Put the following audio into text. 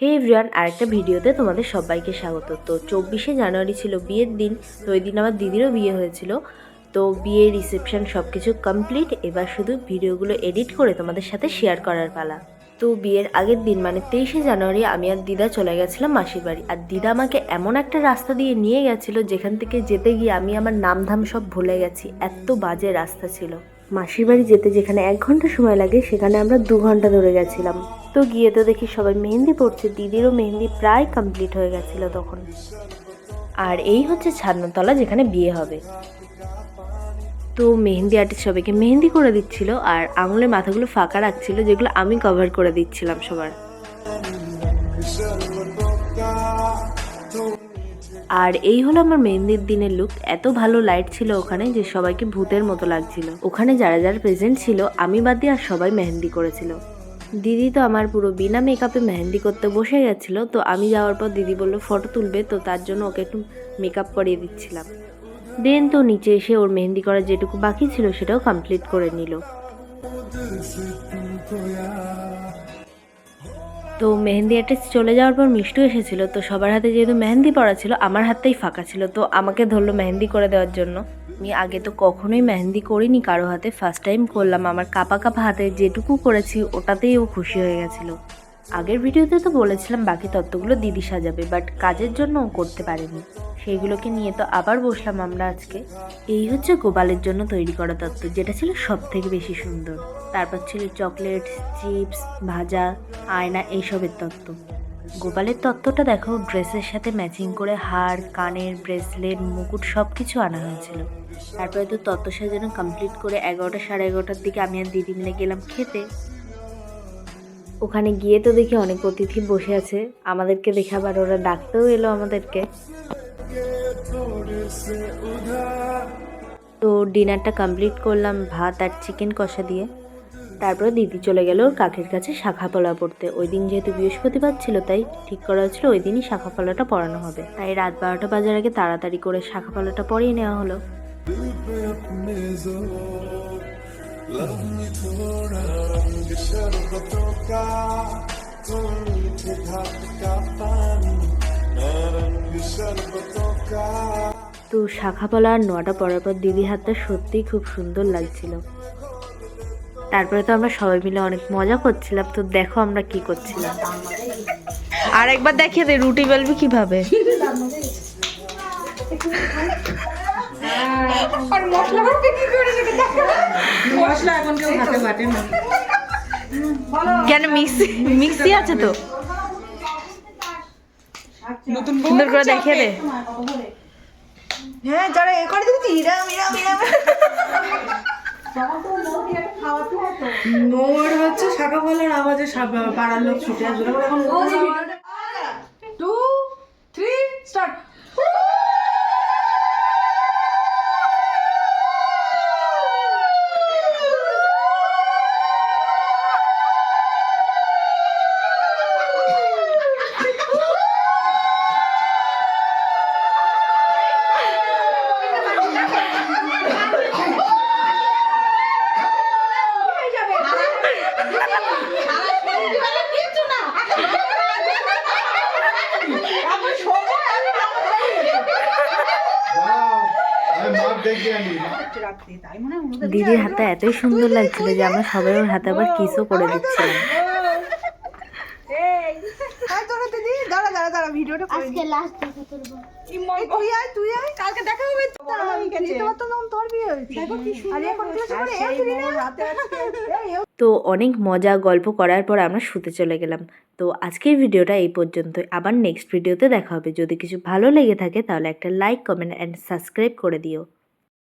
হে everyone, আরেকটা ভিডিওতে তোমাদের সবাইকে স্বাগত। তো চব্বিশে জানুয়ারি ছিল বিয়ের দিন, তো ওই দিন আমার দিদিরও বিয়ে হয়েছিল। তো বিয়ের রিসেপশন সব কিছু কমপ্লিট এবার শুধু ভিডিওগুলো এডিট করে তোমাদের সাথে শেয়ার করার পালা। তো বিয়ের আগের দিন মানে তেইশে জানুয়ারি, আমি আর দিদা চলে গেছিলাম মাসির বাড়ি। আর দিদা আমাকে এমন একটা রাস্তা দিয়ে নিয়ে গেছিল, যেখান থেকে যেতে গিয়ে আমি আমার নামধাম সব ভুলে গেছি। এত বাজে রাস্তা ছিল। মাসির বাড়ি যেতে যেখানে এক ঘণ্টা সময় লাগে, সেখানে আমরা দু ঘণ্টা ধরে গেছিলাম। তো গিয়ে তো দেখি সবাই মেহেন্দি পড়ছে দিদিরও মেহেন্দি প্রায় কমপ্লিট হয়ে গেছিল তখন। আর এই হচ্ছে ছাদনাতলা যেখানে বিয়ে হবে। তো মেহেন্দি আর্টিস্ট সবাইকে মেহেন্দি করে দিচ্ছিল, আর আঙুলের মাথাগুলো ফাঁকা রাখছিল, যেগুলো আমি কভার করে দিচ্ছিলাম সবার। আর এই হলো আমার মেহেন্দির দিনের লুক এত ভালো লাইট ছিল ওখানে যে সবাইকে ভূতের মতো লাগছিল। ওখানে যারা যারা প্রেজেন্ট ছিল, আমি বাদ দিয়ে আর সবাই মেহেন্দি করেছিল। দিদি তো আমার পুরো বিনা মেকআপে মেহেন্দি করতে বসে গেছিল, তো আমি যাওয়ার পর দিদি বলল ফটো তুলবে? তো তার জন্য ওকে একটু মেকআপ করিয়ে দিচ্ছিলাম। দেন তো নিচে এসে ওর মেহেন্দি করার যেটুকু বাকি ছিল সেটাও কমপ্লিট করে নিল। তো মেহেন্দি আর্টিস্ট চলে যাওয়ার পর মিষ্টু এসেছিল, তো সবার হাতে যেহেতু মেহেন্দি পড়া ছিল, আমার হাতেই ফাঁকা ছিল, তো আমাকে ধরলো মেহেন্দি করে দেওয়ার জন্য। আমি আগে তো কখনোই মেহেন্দি করিনি, কারও হাতে ফার্স্ট টাইম করলাম। আমার কাপা কাপা হাতে যেটুকু করেছি, ওটাতেই ও খুশি হয়ে গেছিল। আগের ভিডিওতে তো বলেছিলাম বাকি তত্ত্বগুলো দিদি সাজাবে বাট কাজের জন্য ও করতে পারেনি। সেইগুলোকে নিয়ে তো আবার বসলাম আমরা আজকে। এই হচ্ছে গোপালের জন্য তৈরি করা তত্ত্ব, যেটা ছিল সব থেকে বেশি সুন্দর। তারপর ছিল চকলেট, চিপস, ভাজা, আয়না, এইসবের তত্ত্ব। গোপালের তত্ত্বটা দেখো, ড্রেসের সাথে ম্যাচিং করে হার, কানের ব্রেসলেট, মুকুট সব কিছু আনা হয়েছিল। তারপরে তো তত্ত্ব সাজানো কমপ্লিট করে এগারোটা সাড়ে এগারোটার দিকে আমি আর দিদি মিলে গেলাম খেতে। ওখানে গিয়ে তো দেখি অনেক অতিথি বসে আছে। আমাদেরকে দেখে আবার ওরা ডাকতেও এলো আমাদেরকে। তো ডিনারটা কমপ্লিট করলাম ভাত আর চিকেন কষা দিয়ে। তারপরে দিদি চলে গেল ওর কাকের কাছে শাখা পলা পড়তে। ওই দিন যেহেতু বৃহস্পতিবার ছিল, তাই ঠিক করা হয়েছিল ওই দিনই শাখা পলাটা পড়ানো হবে। তাই রাত বারোটা বাজার আগে তাড়াতাড়ি করে শাখা পলাটা পরিয়ে নেওয়া হলো। তো শাখা পলা আর নোয়াটা পরার পর দিদির হাতটা সত্যিই খুব সুন্দর লাগছিল। তারপরে তো আমরা সবাই মিলে অনেক মজা করছিলাম। তো দেখো আমরা কি করছিলাম। আর একবার দেখিয়ে দে রুটি বেলবি কীভাবে? মশলা এখন কেউ হাতে বাটে না। কেন মিক্সি মিক্সি আছে তো? নতুন সুন্দর করে দেখে দে। হ্যাঁ যারা এ করে দিচ্ছি ইরাম ইরাম ইরাম নোর হচ্ছে শাখা বলার আওয়াজে পাড়ার লোক ছুটে আসবে। এখন দিদির হাতে এতই সুন্দর লাগছিল যে আমরা সবাই ওর হাতে আবার কিসও করে দিচ্ছিলাম। দাঁড়া দাঁড়া দাঁড়া ভিডিওটা আজকে লাস্ট দেখা তুলবো তুই আয় তুই আয়। কালকে দেখা হবে তো তোমার তো বিয়ে হয়েছে। আর এখন ক্লাস করে এ ফিরে রাতে আজকে। এই এ তো অনেক মজা গল্প করার পর আমরা শুতে চলে গেলাম। তো আজকের ভিডিওটা এই পর্যন্ত আবার নেক্সট ভিডিওতে দেখা হবে। যদি কিছু ভালো লেগে থাকে তাহলে একটা লাইক কমেন্ট অ্যান্ড সাবস্ক্রাইব করে দিও।